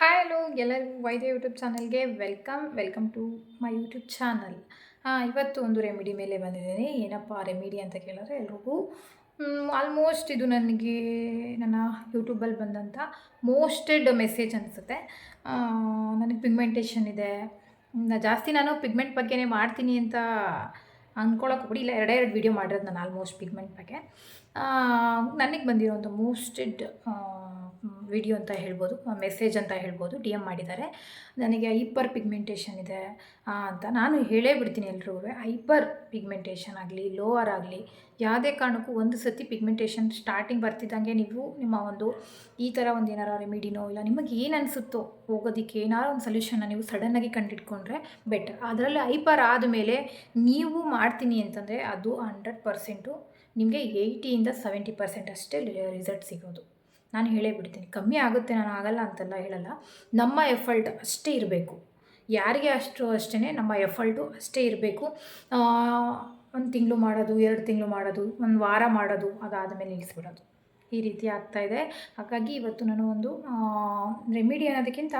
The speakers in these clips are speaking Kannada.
ಹಾಯ್ ಹಲೋ ಎಲ್ಲರಿಗೂ ವೈದ್ಯ ಯೂಟ್ಯೂಬ್ ಚಾನಲ್ಗೆ welcome welcome to my YouTube channel ಇವತ್ತು ಒಂದು ರೆಮಿಡಿ ಮೇಲೆ ಬಂದಿದ್ದೀನಿ. ಏನಪ್ಪ ರೆಮಿಡಿ ಅಂತ ಕೇಳಿದ್ರೆ ಎಲ್ರಿಗೂ ಆಲ್ಮೋಸ್ಟ್ ಇದು ನನಗೆ ನನ್ನ ಯೂಟ್ಯೂಬಲ್ಲಿ ಬಂದಂಥ ಮೋಸ್ಟೆಡ್ ಮೆಸೇಜ್ ಅನಿಸುತ್ತೆ. ನನಗೆ ಪಿಗ್ಮೆಂಟೇಷನ್ ಇದೆ. ಜಾಸ್ತಿ ನಾನು ಪಿಗ್ಮೆಂಟ್ ಬಗ್ಗೆನೇ ಮಾಡ್ತೀನಿ ಅಂತ ಅಂದ್ಕೊಳಕ್ಕೆ ಹೋಗ್ಬಿಡಿ. ಇಲ್ಲ, ಎರಡೇ ಎರಡು ವೀಡಿಯೋ ಮಾಡಿರೋದು ನಾನು ಆಲ್ಮೋಸ್ಟ್ ಪಿಗ್ಮೆಂಟ್ ಬಗ್ಗೆ. ನನಗೆ ಬಂದಿರೋಂಥ ಮೋಸ್ಟೆಡ್ ವಿಡಿಯೋ ಅಂತ ಹೇಳ್ಬೋದು ಮೆಸೇಜ್ ಅಂತ ಹೇಳ್ಬೋದು, ಡಿ ಎಂ ಮಾಡಿದ್ದಾರೆ. ನನಗೆ ಹೈಪರ್ ಪಿಗ್ಮೆಂಟೇಷನ್ ಇದೆ ಅಂತ ನಾನು ಹೇಳೇ ಬಿಡ್ತೀನಿ ಎಲ್ರಿಗೂ. ಹೈಪರ್ ಪಿಗ್ಮೆಂಟೇಷನ್ ಆಗಲಿ, ಲೋವರ್ ಆಗಲಿ, ಯಾವುದೇ ಕಾರಣಕ್ಕೂ ಒಂದು ಸತಿ ಪಿಗ್ಮೆಂಟೇಷನ್ ಸ್ಟಾರ್ಟಿಂಗ್ ಬರ್ತಿದ್ದಂಗೆ ನೀವು ನಿಮ್ಮ ಒಂದು ಈ ಥರ ಒಂದು ಏನಾರು ರೆಮಿಡಿನೋ ಇಲ್ಲ ನಿಮಗೆ ಏನು ಅನಿಸುತ್ತೋ ಹೋಗೋದಕ್ಕೆ ಏನಾರು ಒಂದು ಸೊಲ್ಯೂಷನ್ನ ನೀವು ಸಡನ್ನಾಗಿ ಕಂಡಿಟ್ಕೊಂಡ್ರೆ ಬೆಟರ್. ಅದರಲ್ಲಿ ಹೈಪರ್ ಆದಮೇಲೆ ನೀವು ಮಾಡ್ತೀನಿ ಅಂತಂದರೆ ಅದು ಹಂಡ್ರೆಡ್ ಪರ್ಸೆಂಟು ನಿಮಗೆ ಏಯ್ಟಿಯಿಂದ ಸೆವೆಂಟಿ ಪರ್ಸೆಂಟ್ ಅಷ್ಟೇ ರಿಸಲ್ಟ್ ಸಿಗೋದು. ನಾನು ಹೇಳೇ ಬಿಡ್ತೀನಿ. ಕಮ್ಮಿ ಆಗುತ್ತೆ ನಾನು ಆಗಲ್ಲ ಅಂತೆಲ್ಲ ಹೇಳಲ್ಲ. ನಮ್ಮ ಎಫಲ್ಟ್ ಅಷ್ಟೇ ಇರಬೇಕು. ಯಾರಿಗೆ ಅಷ್ಟು ಅಷ್ಟೇ ನಮ್ಮ ಎಫರ್ಟು ಅಷ್ಟೇ ಇರಬೇಕು. ಒಂದು ತಿಂಗಳು ಮಾಡೋದು, ಎರಡು ತಿಂಗಳು ಮಾಡೋದು, ಒಂದು ವಾರ ಮಾಡೋದು ಅದಾದ ಮೇಲೆ ನಿಲ್ಲಿಸ್ಬಿಡೋದು ಈ ರೀತಿ ಆಗ್ತಾಯಿದೆ ಹಾಗಾಗಿ ಇವತ್ತು ನಾನು ಒಂದು ರೆಮಿಡಿ ಅನ್ನೋದಕ್ಕಿಂತ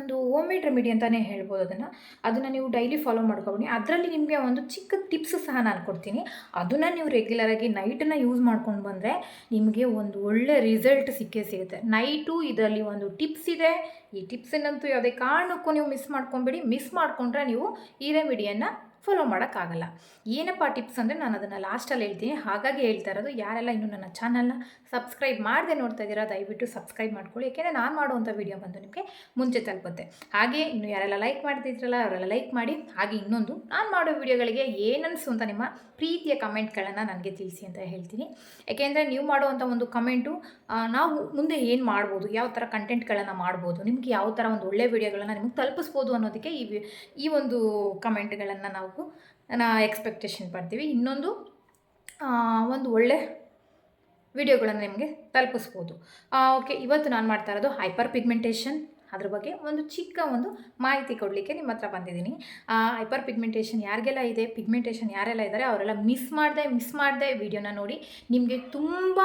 ಒಂದು ಹೋಮ್ ಮೇಡ್ ರೆಮಿಡಿ ಅಂತಲೇ ಹೇಳ್ಬೋದು ಅದನ್ನು. ಅದನ್ನು ನೀವು ಡೈಲಿ ಫಾಲೋ ಮಾಡ್ಕೊಬಿಡಿ ಅದರಲ್ಲಿ ನಿಮಗೆ ಒಂದು ಚಿಕ್ಕ ಟಿಪ್ಸ್ ಸಹ ನಾನು ಕೊಡ್ತೀನಿ. ಅದನ್ನು ನೀವು ರೆಗ್ಯುಲರಾಗಿ ನೈಟನ್ನು ಯೂಸ್ ಮಾಡ್ಕೊಂಡು ಬಂದರೆ ನಿಮಗೆ ಒಂದು ಒಳ್ಳೆ ರಿಸಲ್ಟ್ ಸಿಕ್ಕೇ ಸಿಗುತ್ತೆ. ನೈಟು ಇದರಲ್ಲಿ ಒಂದು ಟಿಪ್ಸ್ ಇದೆ. ಈ ಟಿಪ್ಸನ್ನಂತೂ ಯಾವುದೇ ಕಾರಣಕ್ಕೂ ನೀವು ಮಿಸ್ ಮಾಡ್ಕೊಬೇಡಿ. ಮಿಸ್ ಮಾಡಿಕೊಂಡ್ರೆ ನೀವು ಈ ರೆಮಿಡಿಯನ್ನು ಫಾಲೋ ಮಾಡೋಕ್ಕಾಗಲ್ಲ. ಏನಪ್ಪ ಟಿಪ್ಸ್ ಅಂದರೆ ನಾನು ಅದನ್ನು ಲಾಸ್ಟಲ್ಲಿ ಹೇಳ್ತೀನಿ. ಹಾಗಾಗಿ ಹೇಳ್ತಾ ಇರೋದು, ಯಾರೆಲ್ಲ ಇನ್ನೂ ನನ್ನ ಚಾನಲ್ನ ಸಬ್ಸ್ಕ್ರೈಬ್ ಮಾಡದೆ ನೋಡ್ತಾ ಇದ್ದೀರಾ, ದಯವಿಟ್ಟು ಸಬ್ಸ್ಕ್ರೈಬ್ ಮಾಡ್ಕೊಳ್ಳಿ. ಯಾಕೆಂದರೆ ನಾನು ಮಾಡುವಂಥ ವೀಡಿಯೋ ಬಂದು ನಿಮಗೆ ಮುಂಚೆ ತಲುಪುತ್ತೆ. ಹಾಗೆ ಇನ್ನು ಯಾರೆಲ್ಲ ಲೈಕ್ ಮಾಡ್ತಿದ್ರಲ್ಲ, ಅವರೆಲ್ಲ ಲೈಕ್ ಮಾಡಿ. ಹಾಗೆ ಇನ್ನೊಂದು, ನಾನು ಮಾಡೋ ವೀಡಿಯೋಗಳಿಗೆ ಏನನ್ನಿಸು ಅಂತ ನಿಮ್ಮ ಪ್ರೀತಿಯ ಕಮೆಂಟ್ಗಳನ್ನು ನನಗೆ ತಿಳಿಸಿ ಅಂತ ಹೇಳ್ತೀನಿ. ಯಾಕೆಂದರೆ ನೀವು ಮಾಡುವಂಥ ಒಂದು ಕಮೆಂಟು ನಾವು ಮುಂದೆ ಏನು ಮಾಡ್ಬೋದು, ಯಾವ ಥರ ಕಂಟೆಂಟ್ಗಳನ್ನು ಮಾಡ್ಬೋದು, ನಿಮಗೆ ಯಾವ ಥರ ಒಂದು ಒಳ್ಳೆಯ ವಿಡಿಯೋಗಳನ್ನು ನಿಮಗೆ ತಲುಪಿಸ್ಬೋದು ಅನ್ನೋದಕ್ಕೆ ಈ ಈ ಒಂದು ಕಮೆಂಟ್ಗಳನ್ನು ನಾವು ಎಕ್ಸ್ಪೆಕ್ಟೇಷನ್ ಪಡ್ತೀವಿ. ಇನ್ನೊಂದು ಒಂದು ಒಳ್ಳೆ ವಿಡಿಯೋಗಳನ್ನು ನಿಮಗೆ ತಲುಪಿಸ್ಬೋದು. ಓಕೆ ಇವತ್ತು ನಾನು ಮಾಡ್ತಾ ಇರೋದು ಹೈಪರ್ ಪಿಗ್ಮೆಂಟೇಷನ್ ಅದ್ರ ಬಗ್ಗೆ ಒಂದು ಚಿಕ್ಕ ಒಂದು ಮಾಹಿತಿ ಕೊಡಲಿಕ್ಕೆ ನಿಮ್ಮ ಹತ್ರ ಬಂದಿದ್ದೀನಿ. ಹೈಪರ್ ಪಿಗ್ಮೆಂಟೇಷನ್ ಯಾರಿಗೆಲ್ಲ ಇದೆ ಪಿಗ್ಮೆಂಟೇಷನ್ ಯಾರೆಲ್ಲ ಇದ್ದಾರೆ ಅವರೆಲ್ಲ ಮಿಸ್ ಮಾಡಿದೆ ಮಿಸ್ ಮಾಡಿದೆ ವಿಡಿಯೋನ ನೋಡಿ ನಿಮಗೆ ತುಂಬ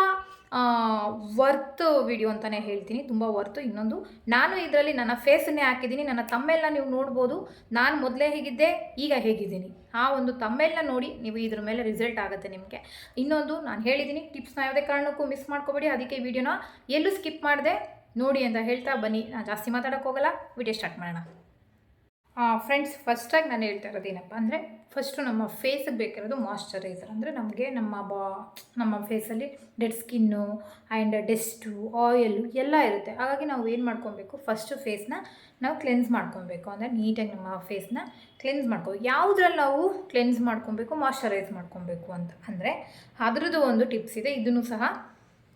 ವರ್ತ್ ವಿಡಿಯೋ ಅಂತಲೇ ಹೇಳ್ತೀನಿ. ತುಂಬ ವರ್ತು ಇನ್ನೊಂದು, ನಾನು ಇದರಲ್ಲಿ ನನ್ನ ಫೇಸನ್ನೇ ಹಾಕಿದ್ದೀನಿ. ನನ್ನ ತಮ್ಮೆಲ್ಲ ನೀವು ನೋಡ್ಬೋದು. ನಾನು ಮೊದಲೇ ಹೇಗಿದ್ದೆ, ಈಗ ಹೇಗಿದ್ದೀನಿ. ಆ ಒಂದು ತಮ್ಮೆಲ್ಲ ನೋಡಿ, ನೀವು ಇದ್ರ ಮೇಲೆ ರಿಸಲ್ಟ್ ಆಗುತ್ತೆ ನಿಮಗೆ. ಇನ್ನೊಂದು, ನಾನು ಹೇಳಿದ್ದೀನಿ ಟಿಪ್ಸ್ನ ಯಾವುದೇ ಕಾರಣಕ್ಕೂ ಮಿಸ್ ಮಾಡ್ಕೋಬೇಡಿ. ಅದಕ್ಕೆ ವಿಡಿಯೋನ ಎಲ್ಲೂ ಸ್ಕಿಪ್ ಮಾಡಿದೆ, ನೋಡಿ ಅಂತ ಹೇಳ್ತಾ ಬನ್ನಿ. ನಾನು ಜಾಸ್ತಿ ಮಾತಾಡೋಕ್ಕೋಗಲ್ಲ ವಿಡಿಯೋ ಸ್ಟಾರ್ಟ್ ಮಾಡೋಣ. ಫ್ರೆಂಡ್ಸ್ ಫಸ್ಟಾಗಿ ನಾನು ಹೇಳ್ತಾ ಇರೋದು ಏನಪ್ಪ ಅಂದರೆ ಫಸ್ಟು ನಮ್ಮ ಫೇಸಿಗೆ ಬೇಕಿರೋದು ಮಾಯಶ್ಚರೈಸರ್ ಅಂದರೆ ನಮಗೆ ನಮ್ಮ ಬಾ, ನಮ್ಮ ಫೇಸಲ್ಲಿ dead skin and dust oil ಎಲ್ಲ ಇರುತ್ತೆ. ಹಾಗಾಗಿ ನಾವು ಏನು ಮಾಡ್ಕೊಬೇಕು? ಫಸ್ಟು ಫೇಸ್ನ ನಾವು ಕ್ಲೆನ್ಸ್ ಮಾಡ್ಕೊಬೇಕು. ಅಂದರೆ ನೀಟಾಗಿ ನಮ್ಮ ಫೇಸ್ನ ಕ್ಲೆನ್ಸ್ ಮಾಡ್ಕೋಬೇಕು ಯಾವುದ್ರಲ್ಲಿ ನಾವು ಕ್ಲೆನ್ಸ್ ಮಾಡ್ಕೊಬೇಕು ಮಾಯ್ಶ್ಚರೈಸ್ ಮಾಡ್ಕೊಬೇಕು ಅಂತ. ಅಂದರೆ ಅದರದ್ದು ಒಂದು ಟಿಪ್ಸ್ ಇದೆ. ಇದನ್ನು ಸಹ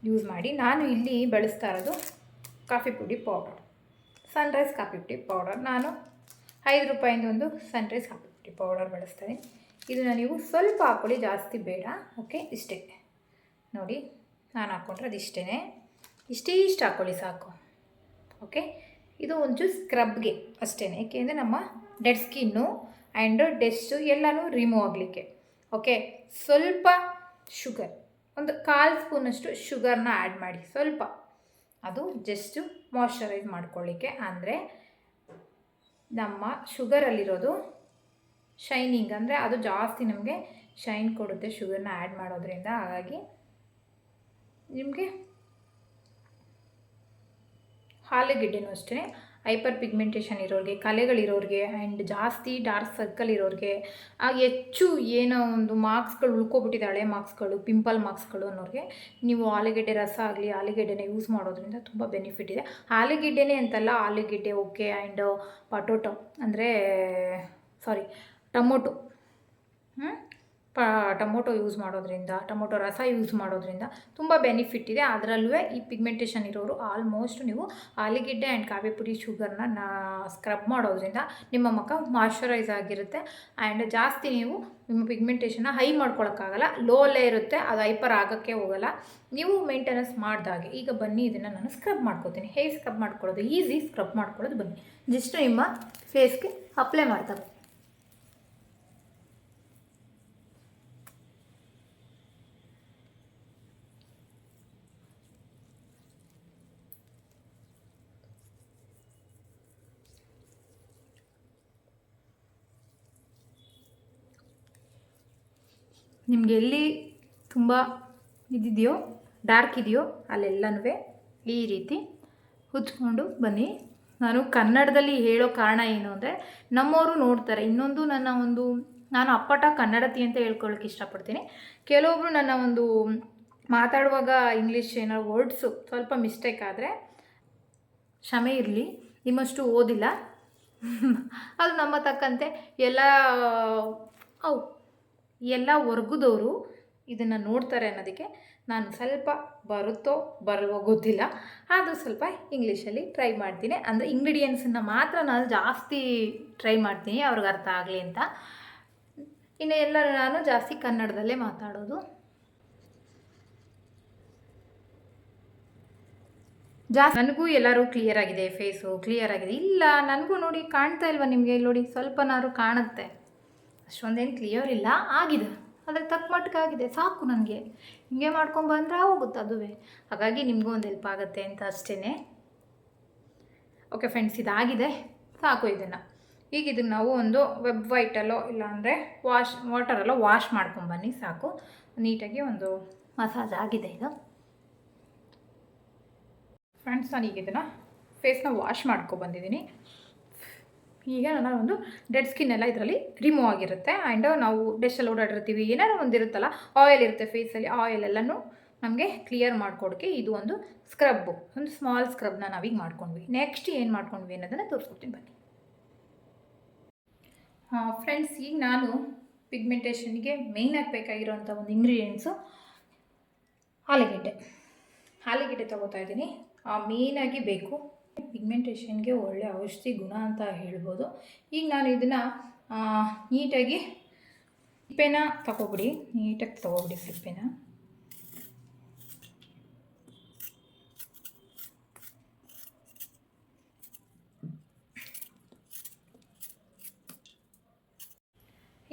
ಯೂಸ್ ಮಾಡಿ. ನಾನು ಇಲ್ಲಿ ಬಳಸ್ತಾ ಇರೋದು ಕಾಫಿ ಪುಡಿ ಪೌಡರ್ ಸನ್ರೈಸ್ ಕಾಫಿ ಪುಡಿ ಪೌಡರ್ ನಾನು ಐದು ರೂಪಾಯಿಂದ ಒಂದು ಸನ್ರೈಸ್ ರೈಸ್ ಪುಡಿ ಪೌಡರ್ ಬಳಸ್ತೇನೆ. ಇದನ್ನು ನೀವು ಸ್ವಲ್ಪ ಹಾಕ್ಕೊಳ್ಳಿ ಜಾಸ್ತಿ ಬೇಡ ಓಕೆ ಇಷ್ಟೇ. ನೋಡಿ, ನಾನು ಹಾಕ್ಕೊಂಡ್ರೆ ಅದಿಷ್ಟೇ ಇಷ್ಟೇ ಇಷ್ಟು ಹಾಕ್ಕೊಳ್ಳಿ ಸಾಕು ಓಕೆ ಇದು ಒಂಚೂರು ಸ್ಕ್ರಬ್ಗೆ ಅಷ್ಟೇ ಏಕೆಂದರೆ ನಮ್ಮ ಡೆಡ್ ಸ್ಕಿನ್ನು ಆ್ಯಂಡ್ ಡೆಸ್ಟು ಎಲ್ಲನೂ ರಿಮೂವ್ ಆಗಲಿಕ್ಕೆ ಓಕೆ ಸ್ವಲ್ಪ ಶುಗರ್ ಒಂದು ಕಾಲು ಸ್ಪೂನಷ್ಟು ಶುಗರ್ನ ಆ್ಯಡ್ ಮಾಡಿ, ಸ್ವಲ್ಪ. ಅದು ಜಸ್ಟು ಮಾಯ್ಶ್ಚರೈಸ್ ಮಾಡ್ಕೊಳ್ಳಿಕ್ಕೆ. ಅಂದರೆ ನಮ್ಮ ಶುಗರಲ್ಲಿರೋದು ಶೈನಿಂಗ್ ಅಂದರೆ ಅದು ಜಾಸ್ತಿ ನಮಗೆ ಶೈನ್ ಕೊಡುತ್ತೆ ಶುಗರ್ನ ಆ್ಯಡ್ ಮಾಡೋದ್ರಿಂದ. ಹಾಗಾಗಿ ನಿಮಗೆ ಆಲೂಗೆಡ್ಡೆನೂ ಅಷ್ಟೇ. ಹೈಪರ್ ಪಿಗ್ಮೆಂಟೇಷನ್ ಇರೋರಿಗೆ ಕಲೆಗಳಿರೋರಿಗೆ ಆ್ಯಂಡ್ ಜಾಸ್ತಿ ಡಾರ್ಕ್ ಸರ್ಕಲ್ ಇರೋರಿಗೆ ಹೆಚ್ಚು ಏನೋ ಒಂದು ಮಾರ್ಕ್ಸ್ಗಳು ಉಳ್ಕೊಬಿಟ್ಟಿದೆ ಹಳೆ ಮಾರ್ಕ್ಸ್ಗಳು ಪಿಂಪಲ್ ಮಾರ್ಕ್ಸ್ಗಳು ಅನ್ನೋರಿಗೆ, ನೀವು ಆಲೂಗೆಡ್ಡೆ ರಸ ಆಗಲಿ, ಆಲೂಗೆಡ್ಡೆನ ಯೂಸ್ ಮಾಡೋದ್ರಿಂದ ತುಂಬ ಬೆನಿಫಿಟ್ ಇದೆ. ಆಲೂಗೆಡ್ಡೆನೇ ಅಂತಲ್ಲ, ಆಲೂಗೆಡ್ಡೆ ಓಕೆ ಆ್ಯಂಡ್ ಪಟೋಟೊ, ಅಂದರೆ ಸಾರಿ ಟೊಮೊಟೊ ಹ್ಞೂ ಪ, ಟೊಮೊಟೊ ಯೂಸ್ ಮಾಡೋದ್ರಿಂದ, ಟೊಮೊಟೊ ರಸ ಯೂಸ್ ಮಾಡೋದ್ರಿಂದ ತುಂಬ ಬೆನಿಫಿಟ್ ಇದೆ. ಅದರಲ್ಲೂ ಈ ಪಿಗ್ಮೆಂಟೇಷನ್ ಇರೋರು ಆಲ್ಮೋಸ್ಟ್ ನೀವು ಆಲಿಗಿಡ್ಡೆ ಆ್ಯಂಡ್ ಕಾವಿ ಪುಡಿ ಶುಗರ್ನ ನಾ ಸ್ಕ್ರಬ್ ಮಾಡೋದ್ರಿಂದ ನಿಮ್ಮ ಮುಖ ಮಾಯ್ಶ್ಚರೈಸ್ ಆಗಿರುತ್ತೆ. ಆ್ಯಂಡ್ ಜಾಸ್ತಿ ನೀವು ನಿಮ್ಮ ಪಿಗ್ಮೆಂಟೇಷನ್ನ ಹೈ ಮಾಡ್ಕೊಳೋಕ್ಕಾಗಲ್ಲ. ಲೋ ಅಲ್ಲೇ ಇರುತ್ತೆ, ಅದು ಹೈಪರ್ ಆಗೋಕ್ಕೆ ಹೋಗಲ್ಲ. ನೀವು ಮೇಂಟೆನೆನ್ಸ್ ಮಾಡಿದಾಗೆ ಈಗ ಬನ್ನಿ ಇದನ್ನು ನಾನು ಸ್ಕ್ರಬ್ ಮಾಡ್ಕೋತೀನಿ. ಹೇಗೆ ಸ್ಕ್ರಬ್ ಮಾಡ್ಕೊಳ್ಳೋದು ಈಸಿ ಸ್ಕ್ರಬ್ ಮಾಡ್ಕೊಳ್ಳೋದು ಬನ್ನಿ. ಜಸ್ಟ್ ನಿಮ್ಮ ಫೇಸ್ಗೆ ಅಪ್ಲೈ ಮಾಡ್ತಾ ನಿಮ್ಗೆ ಎಲ್ಲಿ ತುಂಬ ಇದಿದೆಯೋ ಡಾರ್ಕ್ ಇದೆಯೋ ಅಲ್ಲೆಲ್ಲನೂ ಈ ರೀತಿ ಹುಚ್ಕೊಂಡು ಬನ್ನಿ. ನಾನು ಕನ್ನಡದಲ್ಲಿ ಹೇಳೋ ಕಾರಣ ಏನು ಅಂದರೆ, ನಮ್ಮವರು ನೋಡ್ತಾರೆ. ಇನ್ನೊಂದು ನನ್ನ ಒಂದು, ನಾನು ಅಪ್ಪಟ ಕನ್ನಡತಿ ಅಂತ ಹೇಳ್ಕೊಳ್ಳೋಕೆ ಇಷ್ಟಪಡ್ತೀನಿ. ಕೆಲವೊಬ್ಬರು ನನ್ನ ಒಂದು ಮಾತಾಡುವಾಗ ಇಂಗ್ಲೀಷ್ ಏನೋ ವರ್ಡ್ಸು ಸ್ವಲ್ಪ ಮಿಸ್ಟೇಕ್ ಆದರೆ ಕ್ಷಮೆ ಇರಲಿ, ನಿಮ್ಮಷ್ಟು ಓದಿಲ್ಲ. ಅದು ನಮ್ಮ ತಕ್ಕಂತೆ. ಎಲ್ಲ ಅವು ಎಲ್ಲ ವರ್ಗದವರು ಇದನ್ನು ನೋಡ್ತಾರೆ ಅನ್ನೋದಕ್ಕೆ ನಾನು ಸ್ವಲ್ಪ ಬರುತ್ತೋ ಬರಲ್ವೋ ಗೊತ್ತಿಲ್ಲ. ಆದರೂ ಸ್ವಲ್ಪ ಇಂಗ್ಲೀಷಲ್ಲಿ ಟ್ರೈ ಮಾಡ್ತೀನಿ. ಅಂದರೆ ಇಂಗ್ರೀಡಿಯೆಂಟ್ಸನ್ನು ಮಾತ್ರ ನಾನು ಜಾಸ್ತಿ ಟ್ರೈ ಮಾಡ್ತೀನಿ, ಅವ್ರಿಗೆ ಅರ್ಥ ಆಗಲಿ ಅಂತ. ಇನ್ನು ಎಲ್ಲರೂ ನಾನು ಜಾಸ್ತಿ ಕನ್ನಡದಲ್ಲೇ ಮಾತಾಡೋದು. ಜಾಸ್ತಿ ನನಗೂ ಎಲ್ಲರೂ ಕ್ಲಿಯರ್ ಆಗಿದೆ ಫೇಸು ಕ್ಲಿಯರ್ ಆಗಿದೆ. ಇಲ್ಲ, ನನಗೂ ನೋಡಿ ಕಾಣ್ತಾ ಇಲ್ವಾ ನಿಮಗೆ? ಇಲ್ಲಿ ನೋಡಿ, ಸ್ವಲ್ಪನಾದ್ರು ಕಾಣುತ್ತೆ. ಅಷ್ಟೊಂದೇನು ಕ್ಲಿಯರ್ ಇಲ್ಲ, ಆಗಿದೆ. ಆದರೆ ತಕ್ಕ ಮಟ್ಟಿಗೆ ಆಗಿದೆ. ಸಾಕು ನನಗೆ. ಹಿಂಗೆ ಮಾಡ್ಕೊಂಬಂದ್ರೆ ಹೋಗುತ್ತೆ ಅದುವೇ. ಹಾಗಾಗಿ ನಿಮಗೂ ಒಂದು ಹೆಲ್ಪ್ ಆಗುತ್ತೆ ಅಂತ ಅಷ್ಟೇ ಓಕೆ ಫ್ರೆಂಡ್ಸ್ ಇದಾಗಿದೆ. ಸಾಕು ಇದನ್ನು. ಈಗ ಇದನ್ನು ನಾವು ಒಂದು ವೆಬ್ ವೈಟಲ್ಲೋ ಇಲ್ಲಾಂದರೆ ವಾಶ್ ವಾಟರಲ್ಲೋ ವಾಶ್ ಮಾಡ್ಕೊಂಬನ್ನಿ ಸಾಕು. ನೀಟಾಗಿ ಒಂದು ಮಸಾಜ್ ಆಗಿದೆ ಇದು ಫ್ರೆಂಡ್ಸ್ ನಾನು ಈಗ ಇದನ್ನು ಫೇಸ್ನ ವಾಶ್ ಮಾಡ್ಕೊಬಂದಿದ್ದೀನಿ ಈಗ ನನ್ನ ಒಂದು ಡೆಡ್ ಸ್ಕಿನ್ ಎಲ್ಲ ಇದರಲ್ಲಿ ರಿಮೂವ್ ಆಗಿರುತ್ತೆ. ಆ್ಯಂಡ್ ನಾವು ಡೆಸ್ಟಲ್ಲಿ ಓಡಾಡಿರ್ತೀವಿ. ಏನಾದ್ರು ಒಂದು ಇರುತ್ತಲ್ಲ ಆಯಿಲ್ ಇರುತ್ತೆ ಫೇಸಲ್ಲಿ ಆಯಿಲ್ ಎಲ್ಲನೂ ನಮಗೆ ಕ್ಲಿಯರ್ ಮಾಡ್ಕೊಡೋಕ್ಕೆ ಇದು ಒಂದು ಸ್ಕ್ರಬ್ಬು ಒಂದು ಸ್ಮಾಲ್ ಸ್ಕ್ರಬ್ನ ನಾವೀಗ ಮಾಡ್ಕೊಂಡ್ವಿ. ನೆಕ್ಸ್ಟ್ ಏನು ಮಾಡ್ಕೊಂಡ್ವಿ ಅನ್ನೋದನ್ನು ತೋರಿಸ್ಕೊಡ್ತೀನಿ ಬನ್ನಿ. ಫ್ರೆಂಡ್ಸ್ ಈಗ ನಾನು ಪಿಗ್ಮೆಂಟೇಷನ್ಗೆ ಮೇಯ್ನಾಗಿ ಬೇಕಾಗಿರೋಂಥ ಒಂದು ಇಂಗ್ರೀಡಿಯೆಂಟ್ಸು ಆಲೂಗೆಡ್ಡೆ. ಆಲೂಗೆಡ್ಡೆ ತೊಗೋತಾ ಇದ್ದೀನಿ. ಮೇಯ್ನಾಗಿ ಬೇಕು ಪಿಗ್ಮೆಂಟೇಷನ್ಗೆ ಒಳ್ಳೆ ಔಷಧಿ ಗುಣ ಅಂತ ಹೇಳ್ಬೋದು. ಈಗ ನಾನು ಇದನ್ನು ನೀಟಾಗಿ ಸಿಪ್ಪೆನ ತಗೋಬಿಡಿ. ನೀಟಾಗಿ ತಗೋಬಿಡಿ ಸಿಪ್ಪೆನ.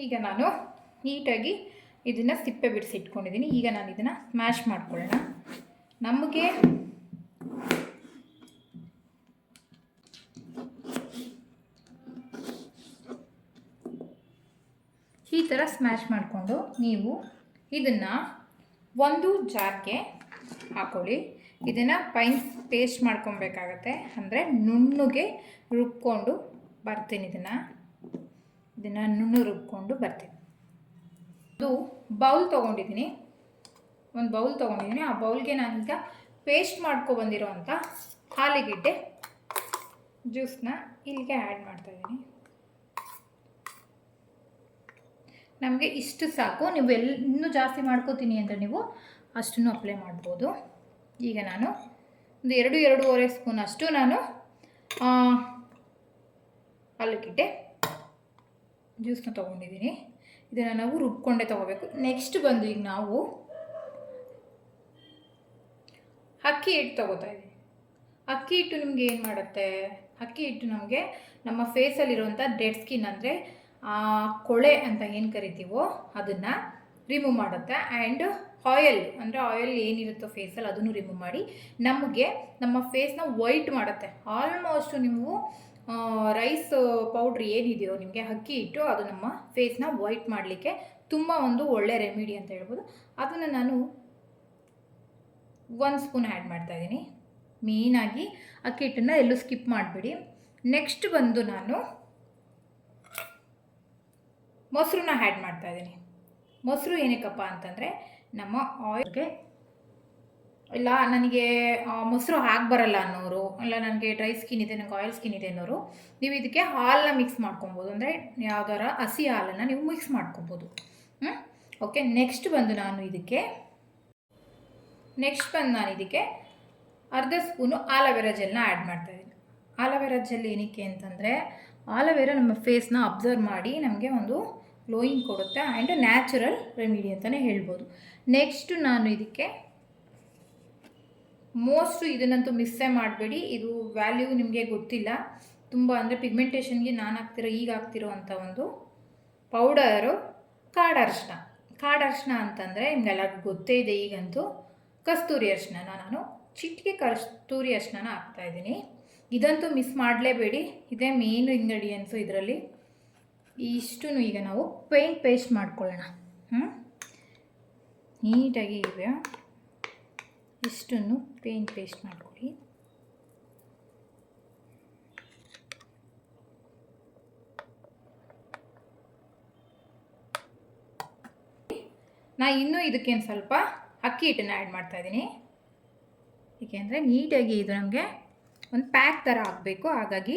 ಈಗ ನಾನು ನೀಟಾಗಿ ಇದನ್ನು ಸಿಪ್ಪೆ ಬಿಡಿಸಿ ಇಟ್ಕೊಂಡಿದ್ದೀನಿ. ಈಗ ನಾನು ಇದನ್ನು ಸ್ಮ್ಯಾಶ್ ಮಾಡ್ಕೊಳ್ಳೋಣ. ನಮಗೆ ಥರ ಸ್ಮ್ಯಾಶ್ ಮಾಡಿಕೊಂಡು ನೀವು ಇದನ್ನು ಒಂದು ಜಾರ್ಗೆ ಹಾಕೊಳ್ಳಿ. ಇದನ್ನು ಪೈನ್ ಪೇಸ್ಟ್ ಮಾಡ್ಕೊಬೇಕಾಗತ್ತೆ. ಅಂದರೆ ನುಣ್ಣಗೆ ರುಬ್ಕೊಂಡು ಬರ್ತೀನಿ ಇದನ್ನು. ಇದನ್ನು ನುಣ್ಣು ರುಬ್ಕೊಂಡು ಬರ್ತೀನಿ. ಅದು ಬೌಲ್ ತೊಗೊಂಡಿದ್ದೀನಿ. ಒಂದು ಬೌಲ್ ತೊಗೊಂಡಿದ್ದೀನಿ. ಆ ಬೌಲ್ಗೆ ಈಗ ಪೇಸ್ಟ್ ಮಾಡ್ಕೊಬಂದಿರೋ ಅಂಥ ಆಲೂಗೆಡ್ಡೆ ಜ್ಯೂಸನ್ನ ಇಲ್ಲಿಗೆ ಆ್ಯಡ್ ಮಾಡ್ತಾಯಿದ್ದೀನಿ ನಮಗೆ ಇಷ್ಟು ಸಾಕು. ನೀವು ಎಲ್ಲಿ ಇನ್ನೂ ಜಾಸ್ತಿ ಮಾಡ್ಕೋತೀನಿ ಅಂದರೆ ನೀವು ಅಷ್ಟನ್ನು ಅಪ್ಲೈ ಮಾಡ್ಬೋದು. ಈಗ ನಾನು ಒಂದು ಎರಡು, ಎರಡೂವರೆ ಸ್ಪೂನ್ ಅಷ್ಟು ನಾನು ಆಲೂಗೆಡ್ಡೆ ಜ್ಯೂಸ್ನ ತೊಗೊಂಡಿದ್ದೀನಿ ಇದನ್ನು ನಾವು ರುಬ್ಕೊಂಡೇ ತೊಗೋಬೇಕು. ನೆಕ್ಸ್ಟ್ ಬಂದು ಈಗ ನಾವು ಅಕ್ಕಿ ಹಿಟ್ಟು ತೊಗೋತಾ ಇದ್ದೀವಿ ಅಕ್ಕಿ ಹಿಟ್ಟು ನಿಮಗೆ ಏನು ಮಾಡುತ್ತೆ? ಅಕ್ಕಿ ಹಿಟ್ಟು ನಮಗೆ ನಮ್ಮ ಫೇಸಲ್ಲಿರುವಂಥ ಡೆಡ್ ಸ್ಕಿನ್ ಅಂದರೆ ಕೊಳೆ ಅಂತ ಏನು ಕರಿತೀವೋ ಅದನ್ನು ರಿಮೂವ್ ಮಾಡುತ್ತೆ. ಆ್ಯಂಡ್ ಆಯಲ್ ಅಂದರೆ ಆಯಿಲ್ ಏನಿರುತ್ತೋ ಫೇಸಲ್ಲಿ ಅದನ್ನು ರಿಮೂವ್ ಮಾಡಿ ನಮಗೆ ನಮ್ಮ ಫೇಸ್ನ ವೈಟ್ ಮಾಡುತ್ತೆ. ಆಲ್ಮೋಸ್ಟ್ ನೀವು ರೈಸ್ ಪೌಡ್ರ್ ಏನಿದೆಯೋ ನಿಮಗೆ ಅಕ್ಕಿ ಇಟ್ಟು ಅದು ನಮ್ಮ ಫೇಸ್ನ ವೈಟ್ ಮಾಡಲಿಕ್ಕೆ ತುಂಬ ಒಂದು ಒಳ್ಳೆ ರೆಮಿಡಿ ಅಂತ ಹೇಳ್ಬೋದು. ಅದನ್ನು ನಾನು ಒಂದು ಸ್ಪೂನ್ ಆ್ಯಡ್ ಮಾಡ್ತಾಯಿದ್ದೀನಿ ಮೇಯ್ನಾಗಿ ಅಕ್ಕಿ ಹಿಟ್ಟನ್ನು ಎಲ್ಲೂ ಸ್ಕಿಪ್ ಮಾಡಿಬಿಡಿ. ನೆಕ್ಸ್ಟ್ ಬಂದು ನಾನು ಮೊಸರನ್ನ ಆ್ಯಡ್ ಮಾಡ್ತಾಯಿದ್ದೀನಿ ಮೊಸರು ಏನಕ್ಕಪ್ಪ ಅಂತಂದರೆ ನಮ್ಮ ಆಯಿಲ್ಗೆ ಇಲ್ಲ, ನನಗೆ ಮೊಸರು ಹಾಕಿ ಬರಲ್ಲ ಅನ್ನೋರು, ಇಲ್ಲ, ನನಗೆ ಡ್ರೈ ಸ್ಕಿನ್ ಇದೆ ನನಗೆ ಆಯಿಲ್ ಸ್ಕಿನ್ ಇದೆ ಅನ್ನೋರು, ನೀವು ಇದಕ್ಕೆ ಹಾಲನ್ನ ಮಿಕ್ಸ್ ಮಾಡ್ಕೊಬೋದು. ಅಂದರೆ ಯಾವ್ದಾರ ಹಸಿ ಹಾಲನ್ನು ನೀವು ಮಿಕ್ಸ್ ಮಾಡ್ಕೊಬೋದು. ಓಕೆ ನೆಕ್ಸ್ಟ್ ಬಂದು ನಾನು ಇದಕ್ಕೆ ನೆಕ್ಸ್ಟ್ ಬಂದು ನಾನು ಇದಕ್ಕೆ ಅರ್ಧ ಸ್ಪೂನು ಆಲೋವೆರಾ ಜೆಲ್ನ ಆ್ಯಡ್ ಮಾಡ್ತಾಯಿದ್ದೀನಿ ಆಲೋವೆರಾ ಜೆಲ್ ಏನಕ್ಕೆ ಅಂತಂದರೆ, ಆಲೋವೆರಾ ನಮ್ಮ ಫೇಸ್ನ ಅಬ್ಸರ್ವ್ ಮಾಡಿ ನಮಗೆ ಒಂದು ಗ್ಲೋಯಿಂಗ್ ಕೊಡುತ್ತೆ ಆ್ಯಂಡ್ ನ್ಯಾಚುರಲ್ ರೆಮಿಡಿ ಅಂತಲೇ ಹೇಳ್ಬೋದು. ನೆಕ್ಸ್ಟ್ ನಾನು ಇದಕ್ಕೆ ಮೋಸ್ಟು ಇದನ್ನಂತೂ ಮಿಸ್ಸೇ ಮಾಡಬೇಡಿ. ಇದು ವ್ಯಾಲ್ಯೂ ನಿಮಗೆ ಗೊತ್ತಿಲ್ಲ. ತುಂಬ ಅಂದರೆ ಪಿಗ್ಮೆಂಟೇಷನ್ಗೆ ನಾನು ಹಾಕ್ತಿರೋ, ಈಗ ಹಾಕ್ತಿರೋ ಅಂಥ ಒಂದು ಪೌಡರು ಕಾಡರ್ಶನ ಕಾಡರ್ಶನ ಅಂತಂದರೆ ನಿಮಗೆಲ್ಲರಿಗೂ ಗೊತ್ತೇ ಇದೆ ಈಗಂತೂ. ಕಸ್ತೂರಿ ಅರ್ಶನ ನಾನು ಚಿಟಿಕೆ ಕಸ್ತೂರಿ ಅರ್ಶಿನ ಹಾಕ್ತಾಯಿದ್ದೀನಿ ಇದಂತೂ ಮಿಸ್ ಮಾಡಲೇಬೇಡಿ. ಇದೇ ಮೇನ್ ಇಂಗ್ರೀಡಿಯೆಂಟ್ಸು ಇದರಲ್ಲಿ. ಇಷ್ಟು ಈಗ ನಾವು ಪೇಂಟ್ ಪೇಸ್ಟ್ ಮಾಡ್ಕೊಳ್ಳೋಣ. ಹ್ಞೂ ನೀಟಾಗಿ ಇವೆ ಇಷ್ಟನ್ನು ಪೇಂಟ್ ಪೇಸ್ಟ್ ಮಾಡ್ಕೊಳ್ಳಿ. ನಾ ಇನ್ನೂ ಇದಕ್ಕೇನು ಸ್ವಲ್ಪ ಅಕ್ಕಿ ಹಿಟ್ಟನ್ನು ಆ್ಯಡ್ ಮಾಡ್ತಾಯಿದ್ದೀನಿ ಏಕೆಂದರೆ ನೀಟಾಗಿ ಇದು ನಮಗೆ ಒಂದು ಪ್ಯಾಕ್ ಥರ ಆಗಬೇಕು. ಹಾಗಾಗಿ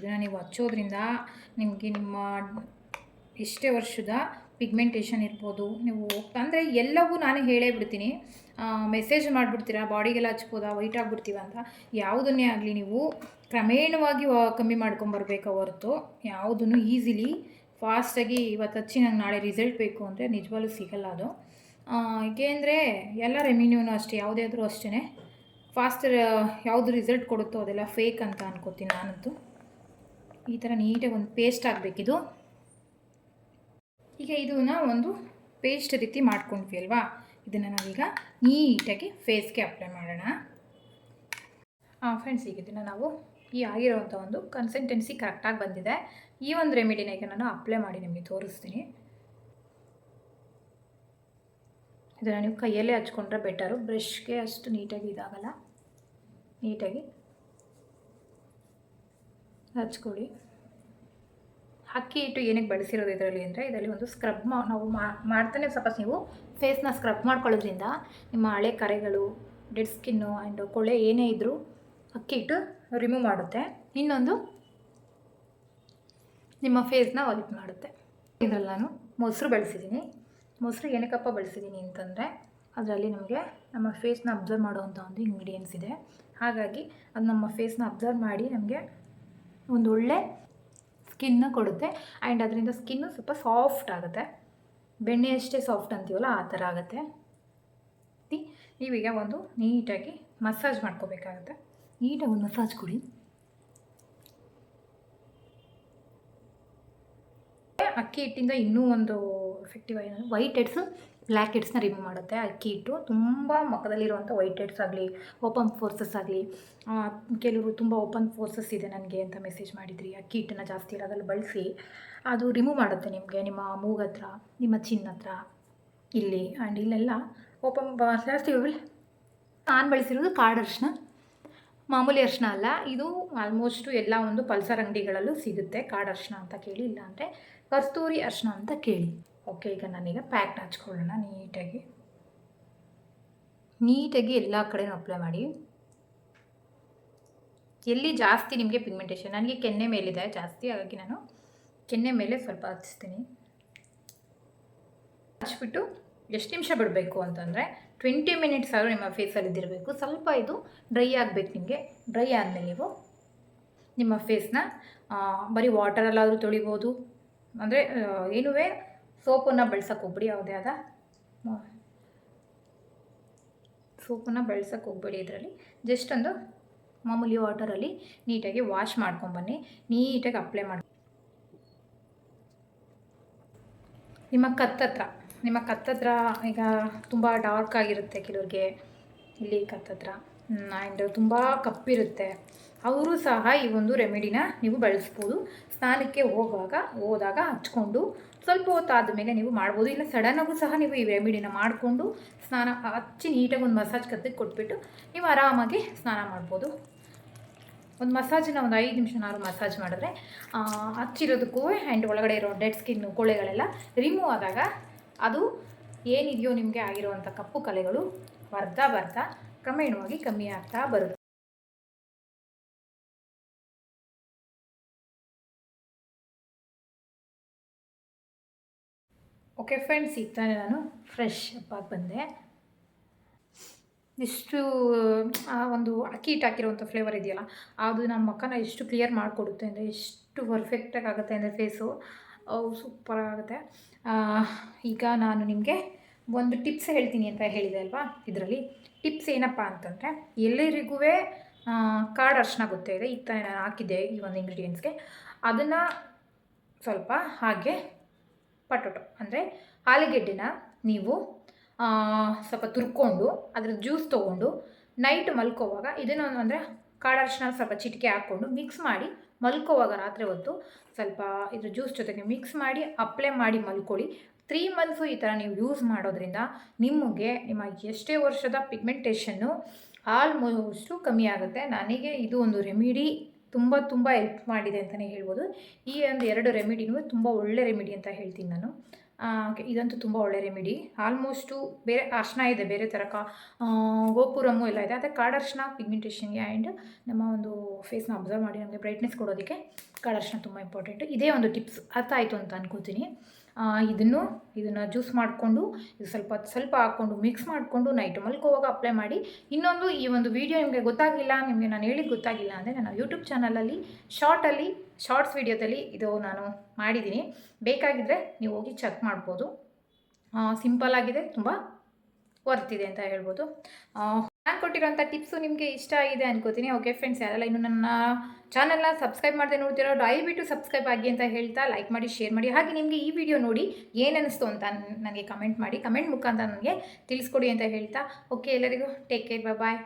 ಇದನ್ನು ನೀವು ಹಚ್ಚೋದ್ರಿಂದ ನಿಮಗೆ ನಿಮ್ಮ ಇಷ್ಟೇ ವರ್ಷದ ಪಿಗ್ಮೆಂಟೇಷನ್ ಇರ್ಬೋದು, ನೀವು ಅಂದರೆ ಎಲ್ಲವೂ ನಾನು ಹೇಳೇ ಬಿಡ್ತೀನಿ. ಮೆಸೇಜ್ ಮಾಡಿಬಿಡ್ತೀರಾ? ಬಾಡಿಗೆಲ್ಲ ಹಚ್ಬೋದಾ? ವೈಟ್ ಆಗಿಬಿಡ್ತೀವ ಅಂತ? ಯಾವುದನ್ನೇ ಆಗಲಿ ನೀವು ಕ್ರಮೇಣವಾಗಿ ಕಮ್ಮಿ ಮಾಡ್ಕೊಂಬರ್ಬೇಕು ಹೊರತು. ಯಾವುದನ್ನು ಈಸಿಲಿ ಫಾಸ್ಟಾಗಿ ಇವತ್ತು ಹಚ್ಚಿ ನಂಗೆ ನಾಳೆ ರಿಸಲ್ಟ್ ಬೇಕು ಅಂದರೆ ನಿಜವಾಗ್ಲೂ ಸಿಗಲ್ಲ ಅದು. ಏಕೆಂದರೆ ಎಲ್ಲ ರೆಮಿನ್ಯೂನು ಅಷ್ಟೇ, ಯಾವುದೇ ಆದರೂ ಅಷ್ಟೇ ಫಾಸ್ಟ್ ಯಾವುದು ರಿಸಲ್ಟ್ ಕೊಡುತ್ತೋ ಅದೆಲ್ಲ ಫೇಕ್ ಅಂತ ಅನ್ಕೋತೀನಿ ನಾನಂತೂ. ಈ ಥರ ನೀಟಾಗಿ ಒಂದು ಪೇಸ್ಟ್ ಆಗಬೇಕಿದು. ಈಗ ಇದನ್ನ ಒಂದು ಪೇಸ್ಟ್ ರೀತಿ ಮಾಡ್ಕೊಂಡ್ವಿ ಅಲ್ವಾ? ಇದನ್ನು ನಾವೀಗ ನೀಟಾಗಿ ಫೇಸ್ಗೆ ಅಪ್ಲೈ ಮಾಡೋಣ. ಹಾಂ ಫ್ರೆಂಡ್ಸ್ ಈಗ ಇದನ್ನು ನಾವು ಈ ಆಗಿರೋವಂಥ ಒಂದು ಕನ್ಸಿಸ್ಟೆನ್ಸಿ ಕರೆಕ್ಟಾಗಿ ಬಂದಿದೆ. ಈ ಒಂದು ರೆಮಿಡಿನ ಈಗ ನಾನು ಅಪ್ಲೈ ಮಾಡಿ ನಿಮಗೆ ತೋರಿಸ್ತೀನಿ. ಇದನ್ನು ನೀವು ಕೈಯಲ್ಲೇ ಹಚ್ಕೊಂಡ್ರೆ ಬೆಟರು ಬ್ರಷ್ಗೆ ಅಷ್ಟು ನೀಟಾಗಿ ಇದಾಗಲ್ಲ. ನೀಟಾಗಿ ಹಚ್ಕೊಳ್ಳಿ. ಅಕ್ಕಿ ಹಿಟ್ಟು ಏನಕ್ಕೆ ಬಳಸಿರೋದು ಇದರಲ್ಲಿ ಅಂದರೆ ಇದರಲ್ಲಿ ಒಂದು ಸ್ಕ್ರಬ್ ಮಾ, ನಾವು ಮಾಡ್ತಾನೆ ಸಪೋಸ್ ನೀವು ಫೇಸ್ನ ಸ್ಕ್ರಬ್ ಮಾಡ್ಕೊಳ್ಳೋದ್ರಿಂದ ನಿಮ್ಮ ಹಳೆ ಕರೆಗಳು ಡೆಡ್ ಸ್ಕಿನ್ನು ಆ್ಯಂಡ್ ಕೊಳೆ ಏನೇ ಇದ್ದರೂ ಅಕ್ಕಿ ಹಿಟ್ಟು ರಿಮೂವ್ ಮಾಡುತ್ತೆ. ಇನ್ನೊಂದು ನಿಮ್ಮ ಫೇಸ್ನ ಒಲಿಪ್ ಮಾಡುತ್ತೆ. ಇದರಲ್ಲಿ ನಾನು ಮೊಸರು ಬಳಸಿದ್ದೀನಿ. ಮೊಸರು ಏನಕ್ಕಪ್ಪ ಬಳಸಿದ್ದೀನಿ ಅಂತಂದರೆ ಅದರಲ್ಲಿ ನಮಗೆ ನಮ್ಮ ಫೇಸ್ನ ಅಬ್ಸರ್ವ್ ಮಾಡುವಂಥ ಒಂದು ಇಂಗ್ರೀಡಿಯೆಂಟ್ಸ್ ಇದೆ. ಹಾಗಾಗಿ ಅದು ನಮ್ಮ ಫೇಸ್ನ ಅಬ್ಸರ್ವ್ ಮಾಡಿ ನಮಗೆ ಒಂದು ಒಳ್ಳೆ ಸ್ಕಿನ್ನ ಕೊಡುತ್ತೆ. ಆ್ಯಂಡ್ ಅದರಿಂದ ಸ್ಕಿನ್ನು ಸ್ವಲ್ಪ ಸಾಫ್ಟ್ ಆಗುತ್ತೆ. ಬೆಣ್ಣೆ ಅಷ್ಟೇ ಸಾಫ್ಟ್ ಅಂತೀವಲ್ಲ, ಆ ಥರ ಆಗುತ್ತೆ. ನೀವೀಗ ಒಂದು ನೀಟಾಗಿ ಮಸಾಜ್ ಮಾಡ್ಕೋಬೇಕಾಗುತ್ತೆ. ನೀಟಾಗಿ ಒಂದು ಮಸಾಜ್ ಕೊಡಿ. ಅಕ್ಕಿ ಹಿಟ್ಟಿಂದ ಇನ್ನೂ ಒಂದು ಎಫೆಕ್ಟಿವ್ ಆಗಿ ವೈಟ್ ಹೆಡ್ಸು ಬ್ಲ್ಯಾಕ್ ಹೆಡ್ಸ್ನ ರಿಮೂವ್ ಮಾಡುತ್ತೆ. ಅಕ್ಕಿ ಹಿಟ್ಟು ತುಂಬ ಮುಖದಲ್ಲಿರುವಂಥ ವೈಟ್ ಹೆಡ್ಸ್ ಆಗಲಿ ಓಪನ್ ಫೋರ್ಸಸ್ ಆಗಲಿ ಕೆಲವರು ತುಂಬ ಓಪನ್ ಫೋರ್ಸಸ್ ಇದೆ ನನಗೆ ಅಂತ ಮೆಸೇಜ್ ಮಾಡಿದ್ರಿ. ಅಕ್ಕಿ ಹಿಟ್ಟನ್ನು ಜಾಸ್ತಿ ಇರೋದ್ರಲ್ಲಿ ಬಳಸಿ, ಅದು ರಿಮೂವ್ ಮಾಡುತ್ತೆ ನಿಮಗೆ, ನಿಮ್ಮ ಮೂಗ ಹತ್ರ ನಿಮ್ಮ ಚಿನ್ನ ಹತ್ರ ಇಲ್ಲಿ ಆ್ಯಂಡ್ ಇಲ್ಲೆಲ್ಲ ಓಪನ್ ಜಾಸ್ತಿ ನಾನು ಬಳಸಿರೋದು ಕಾಡು ಅರಿಶಿನ, ಮಾಮೂಲಿ ಅರಿಶಿನ ಅಲ್ಲ, ಇದು ಆಲ್ಮೋಸ್ಟು ಎಲ್ಲ ಒಂದು ಪಲ್ಸರ್ ಅಂಗಡಿಗಳಲ್ಲೂ ಸಿಗುತ್ತೆ ಕಾಡು ಅರಿಶಿನ ಅಂತ ಕೇಳಿ, ಇಲ್ಲಾಂದರೆ ಕಸ್ತೂರಿ ಅರಿಶಿನ ಅಂತ ಕೇಳಿ. ಓಕೆ ಈಗ ನಾನೀಗ ಪ್ಯಾಕ್ಟ್ ಹಚ್ಕೊಳ್ಳೋಣ ನೀಟಾಗಿ. ನೀಟಾಗಿ ಎಲ್ಲ ಕಡೆನೂ ಅಪ್ಲೈ ಮಾಡಿ. ಎಲ್ಲಿ ಜಾಸ್ತಿ ನಿಮಗೆ ಪಿಗ್ಮೆಂಟೇಷನ್ ನನಗೆ ಕೆನ್ನೆ ಮೇಲಿದೆ, ಜಾಸ್ತಿ ಹಾಗಾಗಿ ನಾನು ಕೆನ್ನೆ ಮೇಲೆ ಸ್ವಲ್ಪ ಹಚ್ತೀನಿ. ಹಚ್ಬಿಟ್ಟು ಎಷ್ಟು ನಿಮಿಷ ಬಿಡಬೇಕು ಅಂತಂದರೆ ಟ್ವೆಂಟಿ ಮಿನಿಟ್ಸ್ ಆದರೂ ನಿಮ್ಮ ಫೇಸಲ್ಲಿ ಇದ್ದಿರಬೇಕು. ಸ್ವಲ್ಪ ಇದು ಡ್ರೈ ಆಗಬೇಕು ನಿಮಗೆ. ಡ್ರೈ ಆದಮೇಲೆ ನೀವು ನಿಮ್ಮ ಫೇಸ್ನ ಬರೀ ವಾಟರಲ್ಲಾದರೂ ತೊಳಿಬೋದು. ಅಂದರೆ ಏನೂ ಸೋಪನ್ನು ಬೆಳ್ಸೋಕೆ ಹೋಗ್ಬಿಡಿ, ಯಾವುದೇ ಆದ ಸೋಪನ್ನು ಬೆಳ್ಸೋಕೆ ಹೋಗ್ಬಿಡಿ ಇದರಲ್ಲಿ. ಜಸ್ಟ್ ಒಂದು ಮಾಮೂಲಿ ವಾಟರಲ್ಲಿ ನೀಟಾಗಿ ವಾಶ್ ಮಾಡ್ಕೊಂಬನ್ನಿ ನೀಟಾಗಿ ಅಪ್ಲೈ ಮಾಡಿ, ನಿಮ್ಮ ಕತ್ತತ್ರ ನಿಮ್ಮ ಕತ್ತತ್ರ ಈಗ ತುಂಬ ಡಾರ್ಕ್ ಆಗಿರುತ್ತೆ ಕೆಲವ್ರಿಗೆ. ಇಲ್ಲಿ ಕತ್ತತ್ರ. ಆ್ಯಂಡ್ ತುಂಬ ಕಪ್ಪಿರುತ್ತೆ. ಅವರು ಸಹ ಈ ಒಂದು ರೆಮಿಡಿನ ನೀವು ಬಳಸ್ಬೋದು. ಸ್ನಾನಕ್ಕೆ ಹೋಗುವಾಗ, ಹೋದಾಗ ಹಚ್ಕೊಂಡು ಸ್ವಲ್ಪ ಹೊತ್ತಾದ ಮೇಲೆ ನೀವು ಮಾಡ್ಬೋದು. ಇಲ್ಲ ಸಡನ್ನಾಗೂ ಸಹ ನೀವು ಈ ರೆಮಿಡಿನ ಮಾಡಿಕೊಂಡು ಸ್ನಾನ ಹಚ್ಚಿ ನೀಟಾಗಿ ಒಂದು ಮಸಾಜ್ ಕತ್ತಿಗೆ ಕೊಟ್ಬಿಟ್ಟು ನೀವು ಆರಾಮಾಗಿ ಸ್ನಾನ ಮಾಡ್ಬೋದು. ಒಂದು ಮಸಾಜನ್ನ ಒಂದು ಐದು ನಿಮಿಷನಾದ್ರು ಮಸಾಜ್ ಮಾಡಿದ್ರೆ ಹಚ್ಚಿರೋದಕ್ಕೂ ಆ್ಯಂಡ್ ಒಳಗಡೆ ಇರೋ ಡೆಡ್ ಸ್ಕಿನ್ ಕೊಳೆಗಳೆಲ್ಲ ರಿಮೂವ್ ಆದಾಗ ಅದು ಏನಿದೆಯೋ ನಿಮಗೆ ಆಗಿರುವಂಥ ಕಪ್ಪು ಕಲೆಗಳು ಬರ್ತಾ ಬರ್ತಾ ಕ್ರಮೇಣವಾಗಿ ಕಮ್ಮಿ ಆಗ್ತಾ ಬರುತ್ತೆ. ಓಕೆ ಫ್ರೆಂಡ್ಸ್ ಈಗ ತಾನೇ ನಾನು ಫ್ರೆಶ್ ಅಪ್ಪಾಗಿ ಬಂದೆ. ಎಷ್ಟು ಆ, ಒಂದು ಅಕ್ಕಿ ಹಿಟ್ಟು ಫ್ಲೇವರ್ ಇದೆಯಲ್ಲ, ಅದು ನಮ್ಮ ಮುಖನ ಎಷ್ಟು ಕ್ಲಿಯರ್ ಮಾಡಿಕೊಡುತ್ತೆ ಅಂದರೆ ಎಷ್ಟು ಪರ್ಫೆಕ್ಟಾಗಿ ಆಗುತ್ತೆ ಅಂದರೆ ಫೇಸು ಸೂಪರ್ ಆಗುತ್ತೆ. ಈಗ ನಾನು ನಿಮಗೆ ಒಂದು ಟಿಪ್ಸ್ ಹೇಳ್ತೀನಿ ಅಂತ ಹೇಳಿದೆ ಅಲ್ವಾ ಇದರಲ್ಲಿ. ಟಿಪ್ಸ್ ಏನಪ್ಪ ಅಂತಂದರೆ ಎಲ್ಲರಿಗೂ ಕಾಡ್ ಅರ್ಶನ ಗೊತ್ತೇ ಇದೆ. ಈಗ ತಾನೇ ನಾನು ಹಾಕಿದ್ದೆ ಈ ಒಂದು ಇಂಗ್ರೀಡಿಯೆಂಟ್ಸ್ಗೆ ಅದನ್ನು ಸ್ವಲ್ಪ ಹಾಗೆ ಪಟೊಟೊ. ಅಂದರೆ ಆಲೂಗೆಡ್ಡೆನ ನೀವು ಸ್ವಲ್ಪ ತುರ್ಕೊಂಡು ಅದ್ರ ಜ್ಯೂಸ್ ತೊಗೊಂಡು ನೈಟ್ ಮಲ್ಕೋವಾಗ ಇದನ್ನು ಅಂದರೆ ಕಾಡರ್ಶನ ಸ್ವಲ್ಪ ಚಿಟಿಕೆ ಹಾಕ್ಕೊಂಡು ಮಿಕ್ಸ್ ಮಾಡಿ, ಮಲ್ಕೋವಾಗ ರಾತ್ರಿ ಹೊತ್ತು ಸ್ವಲ್ಪ ಇದ್ರ ಜ್ಯೂಸ್ ಜೊತೆಗೆ ಮಿಕ್ಸ್ ಮಾಡಿ ಅಪ್ಲೈ ಮಾಡಿ ಮಲ್ಕೊಳ್ಳಿ. ತ್ರೀ ಮಂತ್ಸು ಈ ಥರ ನೀವು ಯೂಸ್ ಮಾಡೋದ್ರಿಂದ ನಿಮಗೆ ನಿಮ್ಮ ಎಷ್ಟೇ ವರ್ಷದ ಪಿಗ್ಮೆಂಟೇಷನ್ನು ಆಲ್ಮೋಸ್ಟು ಕಮ್ಮಿ ಆಗುತ್ತೆ. ನನಗೆ ಇದು ಒಂದು ರೆಮಿಡಿ ತುಂಬ ತುಂಬ ಹೆಲ್ಪ್ ಮಾಡಿದೆ ಅಂತಲೇ ಹೇಳ್ಬೋದು. ಈ ಒಂದು ಎರಡು ರೆಮಿಡಿನೂ ತುಂಬ ಒಳ್ಳೆ ರೆಮಿಡಿ ಅಂತ ಹೇಳ್ತೀನಿ ನಾನು. ಇದಂತೂ ತುಂಬ ಒಳ್ಳೆ ರೆಮಿಡಿ ಆಲ್ಮೋಸ್ಟು ಬೇರೆ ಅರ್ಶನ ಇದೆ, ಬೇರೆ ಥರ ಕಾ ಗೋಪುರಮು ಎಲ್ಲ ಇದೆ. ಅದೇ ಕಾಡರ್ಶನ ಪಿಗ್ಮೆಂಟೇಷನ್ಗೆ ಆ್ಯಂಡ್ ನಮ್ಮ ಒಂದು ಫೇಸ್ನ ಅಬ್ಸರ್ವ್ ಮಾಡಿ ನಮಗೆ ಬ್ರೈಟ್ನೆಸ್ ಕೊಡೋದಕ್ಕೆ ಕಾಡರ್ಶನ ತುಂಬ ಇಂಪಾರ್ಟೆಂಟು ಇದೇ ಒಂದು ಟಿಪ್ಸ್ ಅರ್ಥ ಆಯಿತು ಅಂತ ಅನ್ಕೋತೀನಿ. ಇದನ್ನು ಇದನ್ನು ಜ್ಯೂಸ್ ಮಾಡಿಕೊಂಡು, ಇದು ಸ್ವಲ್ಪ ಸ್ವಲ್ಪ ಹಾಕ್ಕೊಂಡು ಮಿಕ್ಸ್ ಮಾಡಿಕೊಂಡು ನೈಟ್ ಮಲ್ಕೋವಾಗ ಅಪ್ಲೈ ಮಾಡಿ. ಇನ್ನೊಂದು ಈ ಒಂದು ವಿಡಿಯೋ ನಿಮಗೆ ಗೊತ್ತಾಗಿಲ್ಲ, ನಿಮಗೆ ನಾನು ಹೇಳಿದ್ದು ಗೊತ್ತಾಗಿಲ್ಲ ಅಂದರೆ ನಾನು ಯೂಟ್ಯೂಬ್ ಚಾನಲಲ್ಲಿ ಶಾರ್ಟಲ್ಲಿ ಶಾರ್ಟ್ಸ್ ವಿಡಿಯೋದಲ್ಲಿ ಇದು ನಾನು ಮಾಡಿದ್ದೀನಿ ಬೇಕಾಗಿದ್ದರೆ ನೀವು ಹೋಗಿ ಚೆಕ್ ಮಾಡ್ಬೋದು. ಸಿಂಪಲ್ ಆಗಿದೆ, ತುಂಬ ವರ್ತಿದೆ ಅಂತ ಹೇಳ್ಬೋದು. ನಾನು ಕೊಟ್ಟಿರೋಂಥ ಟಿಪ್ಸು ನಿಮಗೆ ಇಷ್ಟ ಆಗಿದೆ ಅನ್ಕೋತೀನಿ. ಓಕೆ ಫ್ರೆಂಡ್ಸ್ ಯಾರೆಲ್ಲ ಇನ್ನು ನನ್ನ ಚಾನಲ್ನ ಸಬ್ಸ್ಕ್ರೈಬ್ ಮಾಡದೆ ನೋಡ್ತಿರೋ, ದಯವಿಟ್ಟು ಸಬ್ಸ್ಕ್ರೈಬ್ ಆಗಿ ಅಂತ ಹೇಳ್ತಾ ಲೈಕ್ ಮಾಡಿ ಶೇರ್ ಮಾಡಿ. ಹಾಗೆ ನಿಮಗೆ ಈ ವಿಡಿಯೋ ನೋಡಿ ಏನಿಸ್ತು ಅನ್ನಿಸ್ತು ಅಂತ ನನಗೆ ಕಮೆಂಟ್ ಮಾಡಿ ಕಮೆಂಟ್ ಮುಖಾಂತರ ನನಗೆ ತಿಳಿಸ್ಕೊಡಿ ಅಂತ ಹೇಳ್ತಾ. ಓಕೆ ಎಲ್ಲರಿಗೂ ಟೇಕ್ ಕೇರ್ ಬಾಯ್